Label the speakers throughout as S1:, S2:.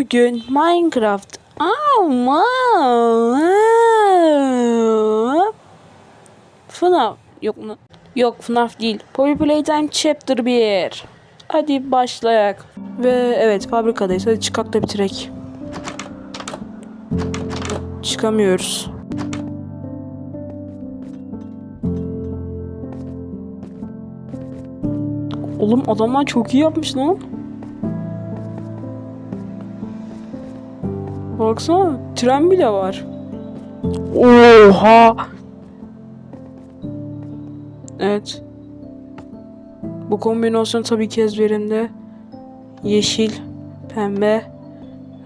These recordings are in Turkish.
S1: Bugün Minecraft ama FNAF yok mu? Yok FNAF değil. Poppy Playtime Chapter 1. Hadi başlayak. Ve evet fabrikadayız. Hadi çıkak da bitirek. Çıkamıyoruz. Oğlum adamlar çok iyi yapmış lan. Baksana tren bile var. Oha. Evet. Bu kombinasyon tabii ki ezberimde. Yeşil, pembe,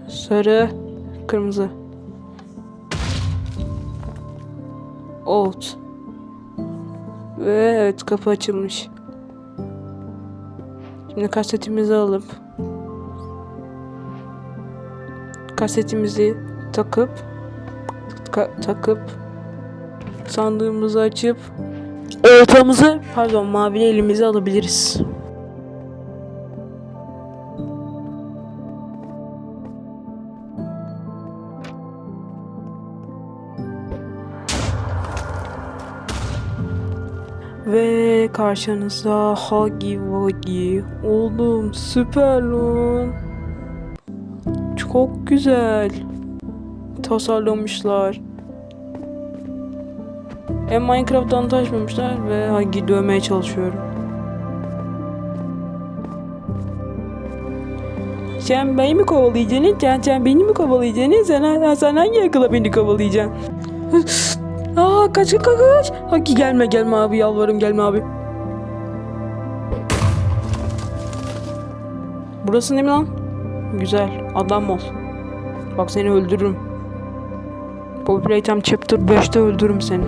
S1: sarı, kırmızı. Old. Ve evet kapı açılmış. Şimdi kasetimizi alıp kasetimizi takıp ka- takıp sandığımızı açıp oltamızı pardon mavi elimize alabiliriz. Ve karşınızda Huggy Wuggy. Oğlum süper lan. Çok güzel. Tasarlamışlar. Hem Minecraft'tan taşmamışlar ve Huggy dövmeye çalışıyorum. Sen beni mi kovalayacaksın? Sen, sen beni mi kovalayacaksın? Sen, sen hangi akıla beni kovalayacaksın? Aa kaç kaç kaç. Haki gelme gelme abi yalvarırım gelme abi. Burası ne mi lan? Güzel adam ol. Bak seni öldürürüm. Poppy Playtime Chapter 5'te öldürürüm seni.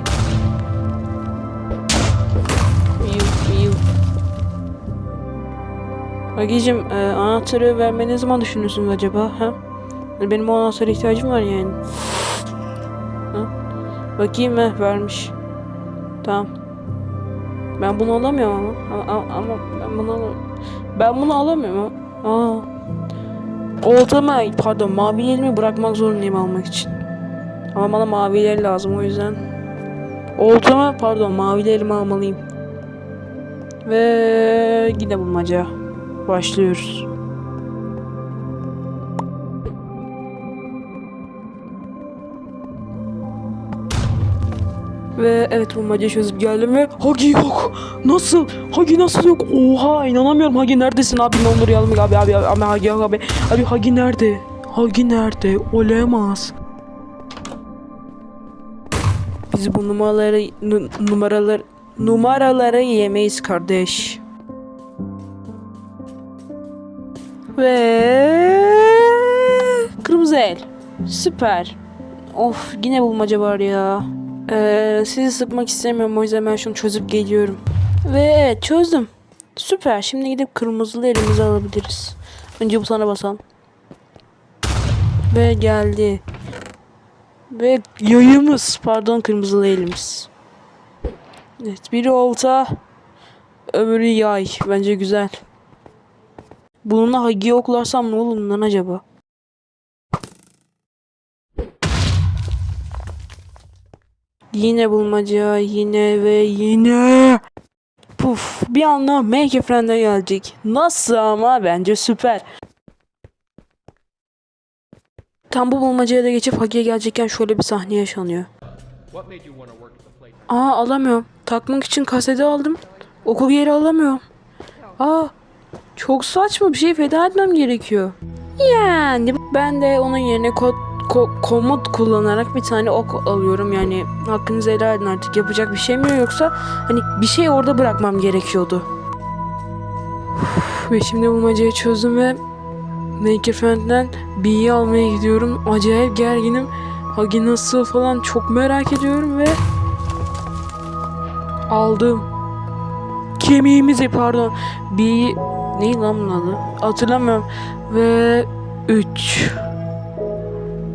S1: Bagicim e, anahtarı vermeyi ne zaman düşünüyorsunuz acaba? Ha? Benim o anahtara ihtiyacım var yani. Bakayım he vermiş. Tamam. Ben bunu alamıyorum ama. Ama, ama- ben bunu alamıyorum. Ben bunu alamıyorum. Aa. Oltama pardon mavilerimi bırakmak zorundayım almak için. Ama bana maviler lazım o yüzden. Oltama pardon mavilerimi almalıyım. Ve yine bulmaca. Başlıyoruz. Ve evet bulmaca çözüp geldim ve Hagi yok. Nasıl? Hagi nasıl yok? Oha inanamıyorum. Hagi neredesin abi? Ne olur yardım et abi abi abi, abi Hagi yok abi. Abi Hagi nerede? Hagi nerede? Olamaz. Biz bu numaraları nu- numaralar numaraları yemeyiz kardeş. Ve kırmızı el. Süper. Of yine bulmaca var ya. Ee, sizi sıkmak istemiyorum o yüzden ben şunu çözüp geliyorum. Ve evet çözdüm. Süper. Şimdi gidip kırmızılı elimize alabiliriz. Önce butona basalım. Ve geldi. Ve yayımız. Pardon kırmızılı elimiz. Evet biri olta. Öbürü yay. Bence güzel. Bununla hagi oklarsam ne olur lan acaba? Yine bulmaca, yine ve yine. Puf, bir anda Make a Friend'e gelecek. Nasıl ama bence süper. Tam bu bulmacaya da geçip Hagi'ye gelecekken şöyle bir sahne yaşanıyor. Aa alamıyorum. Takmak için kaseti aldım. Okul yeri alamıyorum. Aa çok saçma bir şey feda etmem gerekiyor. Yani ben de onun yerine kod ko- komut kullanarak bir tane ok alıyorum yani hakkınızı helal edin artık yapacak bir şey mi yok yoksa hani bir şey orada bırakmam gerekiyordu. Ve şimdi bulmacayı çözdüm ve Makerfriend'den B'yi almaya gidiyorum. Acayip gerginim. Hagi nasıl falan çok merak ediyorum ve aldım. Kemiğimizi pardon. Bir ne lan bunun adı? Hatırlamıyorum. Ve 3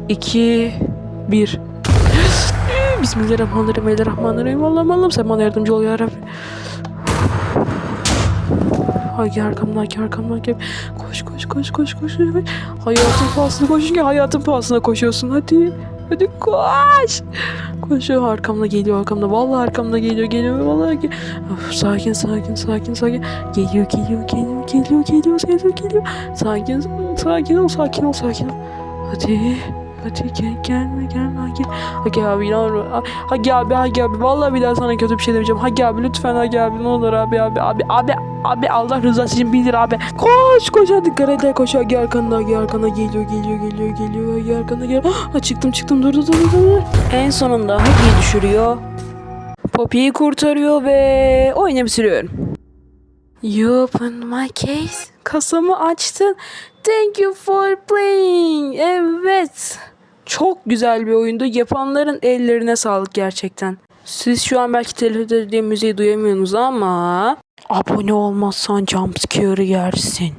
S1: 2 1 Bismillahirrahmanirrahim. Bismillahirrahmanirrahim. Allah'ım Allah'ım sen bana yardımcı ol ya Rabbi. Hagi arkamdan, Hagi arkamdan. Hagi. Koş koş koş koş koş. Hayatın pahasına koşun ki hayatın pahasına koşuyorsun hadi. Hadi koş. Koşuyor arkamda geliyor arkamda. Vallahi arkamda geliyor geliyor vallahi. Ge- of, sakin sakin sakin sakin. Geliyor geliyor geliyor geliyor geliyor geliyor geliyor. Sakin sakin ol sakin ol sakin ol. Hadi. Hadi gel gelme gelme Hagi. Hagi abi inanmıyorum. Hagi abi Hagi abi. Vallahi bir daha sana kötü bir şey demeyeceğim. Hagi abi lütfen Hagi abi ne olur abi abi abi abi abi Allah rızası için bildir abi. Koş koş hadi karate koş Hagi arkanda Hagi arkanda geliyor geliyor geliyor geliyor Hagi arkanda geliyor. Ha, çıktım çıktım dur dur dur dur. En sonunda Hagi'yi düşürüyor. Poppy'yi kurtarıyor ve oyunu bitiriyorum. You opened my case. Kasamı açtın. Thank you for playing. Evet. Çok güzel bir oyundu. Yapanların ellerine sağlık gerçekten. Siz şu an belki dediğim müziği duyamıyorsunuz ama abone olmazsan jumpscare'ı yersin.